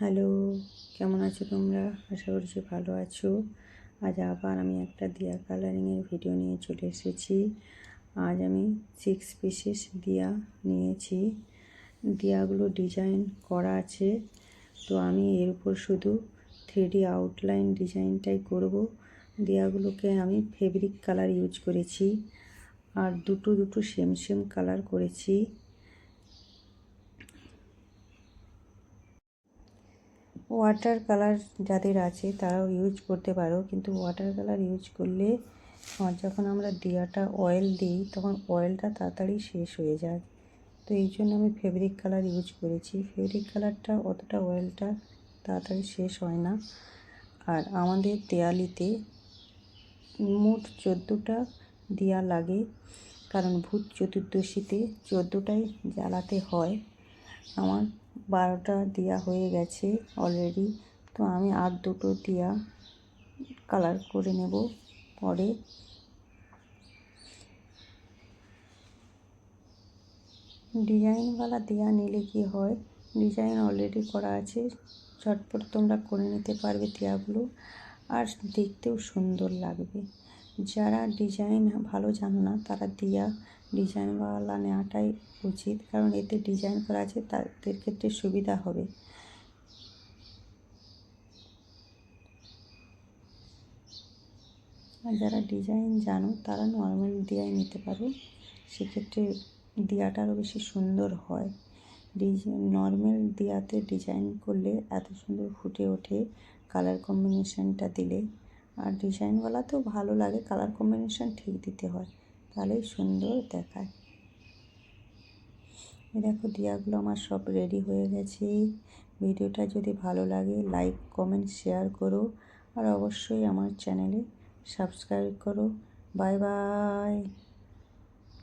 Hello, কেমন আছো তোমরা? আশা করছি ভালো আছো। আজ আবার আমি একটা দিয়া কালারিংয়ের ভিডিও নিয়ে চলে এসেছি। আজ আমি সিক্স পিসেস দিয়া নিয়েছি। দিয়াগুলো ডিজাইন করা আছে। তো আমি এর উপর শুধু থ্রি আউটলাইন ডিজাইনটাই করব। দিয়াগুলোকে আমি ফেব্রিক কালার ইউজ করেছি। আর দুটো দুটো সেম সেম কালার করেছি। ওয়াটার কালার যাদের আছে, তারাও ইউজ করতে পারো। কিন্তু ওয়াটার কালার ইউজ করলে যখন আমরা দিয়াটা অয়েল দিই, তখন অয়েলটা তাড়াতাড়ি শেষ হয়ে যায়। তো এই জন্য আমি ফেব্রিক কালার ইউজ করেছি। ফেব্রিক কালারটা অতটা অয়েলটা তাড়াতাড়ি শেষ হয় না। আর আমাদের দেয়ালিতে মোট চোদ্দোটা দেয়া লাগে। কারণ ভূত চতুর্দশীতে চোদ্দোটাই জ্বালাতে হয়। আমার বারোটা দেওয়া হয়ে গেছে অলরেডি তো আমি আর দুটো দিয়া কালার করে নেব পরে। ডিজাইনওয়ালা দেওয়া নিলে কি হয়? ডিজাইন অলরেডি করা আছে। চটপট তোমরা করে নিতে পারবে দেওয়াগুলো আর দেখতেও সুন্দর লাগবে। যারা ডিজাইন ভালো জানো না, তারা দিয়া ডিজাইনওয়ালা নেওয়াটাই উচিত, কারণ এতে ডিজাইন করা আছে, তাদের ক্ষেত্রে সুবিধা হবে। আর যারা ডিজাইন জানো, তারা নর্মাল দিয়াই নিতে পারো। সেক্ষেত্রে দিয়াটা আরও বেশি সুন্দর হয়। ডিজাইন নর্মাল দিয়াতে ডিজাইন করলে এত সুন্দর ফুটে ওঠে কালার কম্বিনেশানটা দিলে। আর ডিজাইনওয়ালাতেও ভালো লাগে, কালার কম্বিনেশান ঠিক দিতে হয়, তাহলেই সুন্দর দেখায়। দেখো দিয়াগুলো আমার সব রেডি হয়ে গেছে। ভিডিওটা যদি ভালো লাগে লাইক কমেন্ট শেয়ার করো। আর অবশ্যই আমার চ্যানেলে সাবস্ক্রাইব করো। Bye bye